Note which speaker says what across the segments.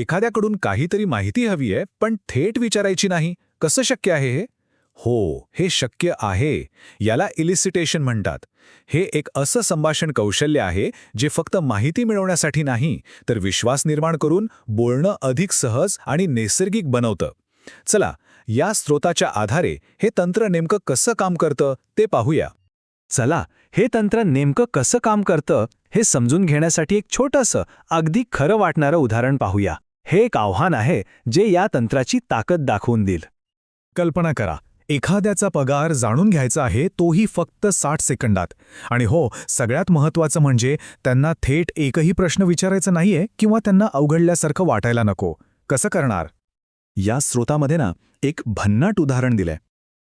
Speaker 1: एखाद्याकडून काहीतरी माहिती हवी आहे पण थेट विचारायची नाही. कसं शक्य आहे हे? हो हे शक्य आहे. याला इलिसिटेशन म्हणतात. हे एक असं संभाषण कौशल्य आहे जे फक्त माहिती मिळवण्यासाठी नाही तर विश्वास निर्माण करून बोलणं अधिक सहज आणि नैसर्गिक बनवतं. चला या स्रोताच्या आधारे हे तंत्र नेमकं कसं काम करतं ते पाहूया. चला हे तंत्र नेमकं कसं काम करतं हे समजून घेण्यासाठी एक छोटंसं अगदी खरं वाटणारं उदाहरण पाहूया. हे एक आव्हान आहे जे या तंत्राची ताकद दाखवून देईल. कल्पना करा एखाद्याचा पगार जाणून घ्यायचा आहे तोही फक्त साठ सेकंदात. आणि हो सगळ्यात महत्त्वाचं म्हणजे त्यांना थेट एकही प्रश्न विचारायचा नाहीये किंवा त्यांना अवघडल्यासारखं वाटायला नको. कसं करणार? या स्रोतामध्ये ना एक भन्नाट उदाहरण दिलंय.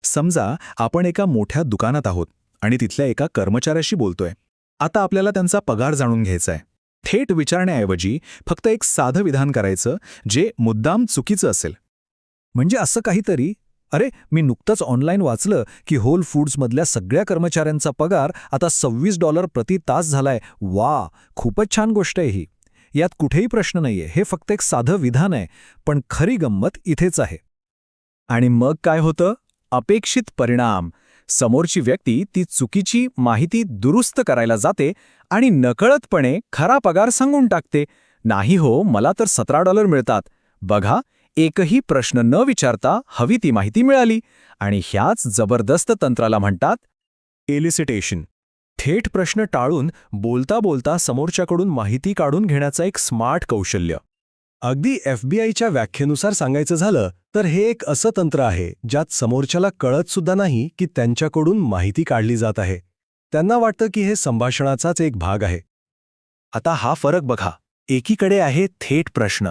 Speaker 1: समजा आपण एका मोठ्या दुकानात आहोत आणि तिथल्या एका कर्मचाऱ्याशी बोलतोय. आता आपल्याला त्यांचा पगार जाणून घ्यायचा आहे थेट विचारण्याऐवजी फक्त एक साधं विधान करायचं जे मुद्दाम चुकीचं असेल. म्हणजे असं काहीतरी अरे मी नुकतंच ऑनलाईन वाचलं की होल फूड्समधल्या सगळ्या कर्मचाऱ्यांचा पगार आता सव्वीस डॉलर प्रति तास झालाय. वा खूपच छान गोष्ट आहे ही. यात कुठेही प्रश्न नाहीये. हे फक्त एक साधं विधान आहे पण खरी गंमत इथेच आहे. आणि मग काय होतं? अपेक्षित परिणाम. समोरची व्यक्ती ती चुकीची माहिती दुरुस्त करायला जाते आणि नकळतपणे खरा पगार सांगून टाकते. नाही हो मला तर सतरा डॉलर मिळतात. बघा एकही प्रश्न न विचारता हवी ती माहिती मिळाली. आणि ह्याच जबरदस्त तंत्राला म्हणतात एलिसिटेशन थेट प्रश्न टाळून बोलता बोलता समोरच्याकडून माहिती काढून घेण्याचं एक स्मार्ट कौशल्य. अगदी एफबीआयच्या व्याख्येनुसार सांगायचं झालं तर हे एक असं तंत्र आहे ज्यात समोरच्याला कळत सुद्धा नाही की त्यांच्याकडून माहिती काढली जात आहे. त्यांना वाटतं की हे संभाषणाचाच एक भाग आहे. आता हा फरक बघा. एकीकडे आहे थेट प्रश्न.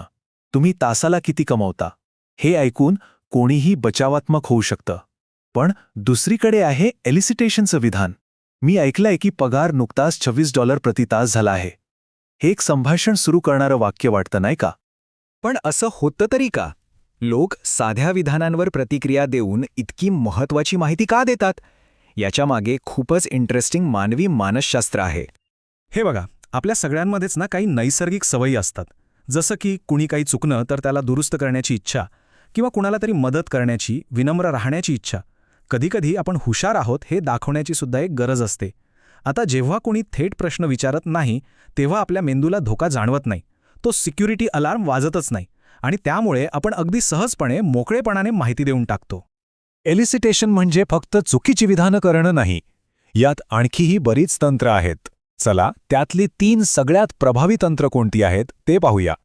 Speaker 1: तुम्ही तासाला किती कमवता? हे ऐकून कोणीही बचावात्मक होऊ शकतं. पण दुसरीकडे आहे एलिसिटेशनचं विधान. मी ऐकलंय की पगार नुकताच छव्वीस डॉलर प्रति तास झाला आहे. हे एक संभाषण सुरू करणारं वाक्य वाटतं नाही का? पण असं होतं तरी का? लोक साध्या विधानांवर प्रतिक्रिया देऊन इतकी महत्वाची माहिती का देतात? याच्यामागे खूपच इंटरेस्टिंग मानवी मानसशास्त्र आहे. हे बघा आपल्या सगळ्यांमध्येच ना काही नैसर्गिक सवयी असतात. जसं की कुणी काही चुकणं तर त्याला दुरुस्त करण्याची इच्छा किंवा कुणाला तरी मदत करण्याची विनम्र राहण्याची इच्छा. कधीकधी आपण हुशार आहोत हे दाखवण्याची सुद्धा एक गरज असते. आता जेव्हा कोणी थेट प्रश्न विचारत नाही तेव्हा आपल्या मेंदूला धोका जाणवत नाही. तो सिक्युरिटी अलार्म वाजतच नाही आणि त्यामुळे आपण अगदी सहजपणे मोकळेपणाने माहिती देऊन टाकतो. एलिसिटेशन म्हणजे फक्त चुकीची विधानं करणं नाही. यात आणखीही बरीच तंत्र आहेत. चला त्यातली तीन सगळ्यात प्रभावी तंत्र कोणती आहेत ते पाहूया.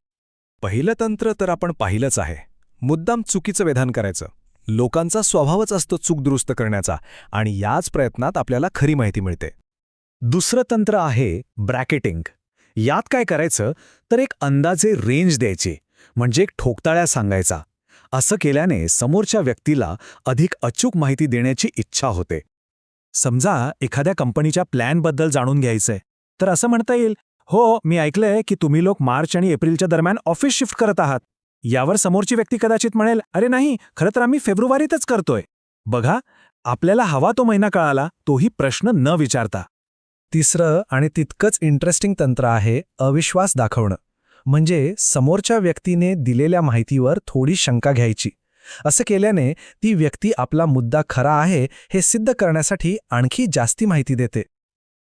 Speaker 1: पहिलं तंत्र तर आपण पाहिलंच आहे. मुद्दाम चुकीचं विधान करायचं. लोकांचा स्वभावच असतो चूक दुरुस्त करण्याचा आणि याच प्रयत्नात आपल्याला खरी माहिती मिळते. दुसरं तंत्र आहे ब्रॅकेटिंग. यात काय करायचं? तर एक अंदाजे रेंज द्यायची. म्हणजे एक ठोकताळ्या सांगायचा. असं केल्याने समोरच्या व्यक्तीला अधिक अचूक माहिती देण्याची इच्छा होते. समजा एखाद्या कंपनीच्या प्लॅनबद्दल जाणून घ्यायचंय. तर असं म्हणता येईल हो मी ऐकलंय की तुम्ही लोक मार्च आणि एप्रिलच्या दरम्यान ऑफिस शिफ्ट करत आहात. यावर समोरची व्यक्ती कदाचित म्हणेल अरे नाही खरं तर आम्ही फेब्रुवारीतच करतोय. बघा आपल्याला हवा तो महिना कळाला तोही प्रश्न न विचारता. तिसरं आणि तितकंच इंटरेस्टिंग तंत्र आहे अविश्वास दाखवणं. म्हणजे समोरच्या व्यक्तीने दिलेल्या माहितीवर थोडी शंका घ्यायची. असं केल्याने ती व्यक्ती आपला मुद्दा खरा आहे हे सिद्ध करण्यासाठी आणखी जास्ती माहिती देते.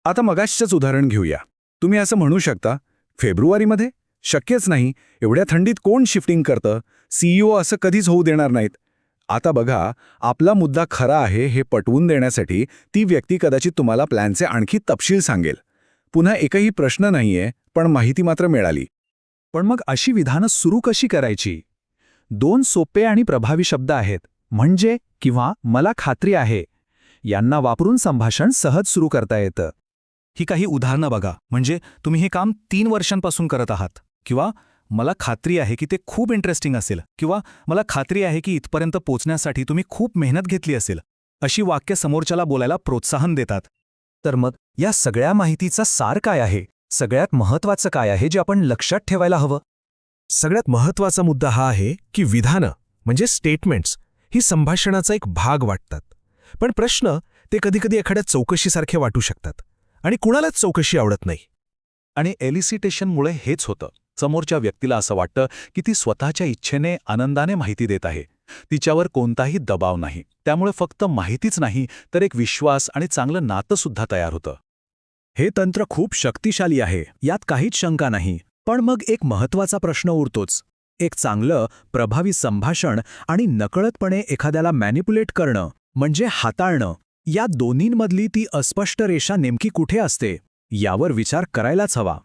Speaker 1: आता मगाशीचंच उदाहरण घेऊया. तुम्ही असं म्हणू शकता फेब्रुवारीमध्ये? शक्यच नाही. एवढ्या थंडीत कोण शिफ्टिंग करतं? सीईओ असं कधीच होऊ देणार नाहीत. आता बघा आपला मुद्दा खरा आहे हे पटवून देण्यासाठी ती व्यक्ती कदाचित तुम्हाला प्लॅनचे आणखी तपशील सांगेल. पुन्हा एकही प्रश्न नाहीये पण माहिती मात्र मिळाली. पण मग अशी विधानं सुरू कशी करायची? दोन सोपे आणि प्रभावी शब्द आहेत. म्हणजे किंवा मला खात्री आहे. यांना वापरून संभाषण सहज सुरू करता येतं. ही काही उदाहरणं बघा. म्हणजे तुम्ही हे काम तीन वर्षांपासून करत आहात. किंवा मला खात्री आहे की ते खूप इंटरेस्टिंग असेल किंवा मला खात्री आहे की इथपर्यंत पोचण्यासाठी तुम्ही खूप मेहनत घेतली असेल अशी वाक्य समोरच्याला बोलायला प्रोत्साहन देतात. तर मग या सगळ्या माहितीचा सार काय आहे? सगळ्यात महत्वाचं काय आहे जे आपण लक्षात ठेवायला हवं? सगळ्यात महत्त्वाचा मुद्दा हा आहे की विधानं म्हणजे स्टेटमेंट्स ही संभाषणाचा एक भाग वाटतात. पण प्रश्न ते कधीकधी एखाद्या चौकशीसारखे वाटू शकतात. आणि कुणालाच चौकशी आवडत नाही. आणि एलिसिटेशनमुळे हेच होतं. समोरच्या व्यक्तीला असं वाटतं की ती स्वतःच्या इच्छेने आनंदाने माहिती देत आहे. तिच्यावर कोणताही दबाव नाही. त्यामुळे फक्त माहितीच नाही तर एक विश्वास आणि चांगलं नातंसुद्धा तयार होतं.
Speaker 2: हे तंत्र खूप शक्तिशाली आहे. यात काहीच शंका नाही. पण मग एक महत्त्वाचा प्रश्न उरतोच. एक चांगलं प्रभावी संभाषण आणि नकळतपणे एखाद्याला मॅनिप्युलेट करणं म्हणजे हाताळणं या दोन्हींमधली ती अस्पष्ट रेषा नेमकी कुठे असते? यावर विचार करायलाच हवा.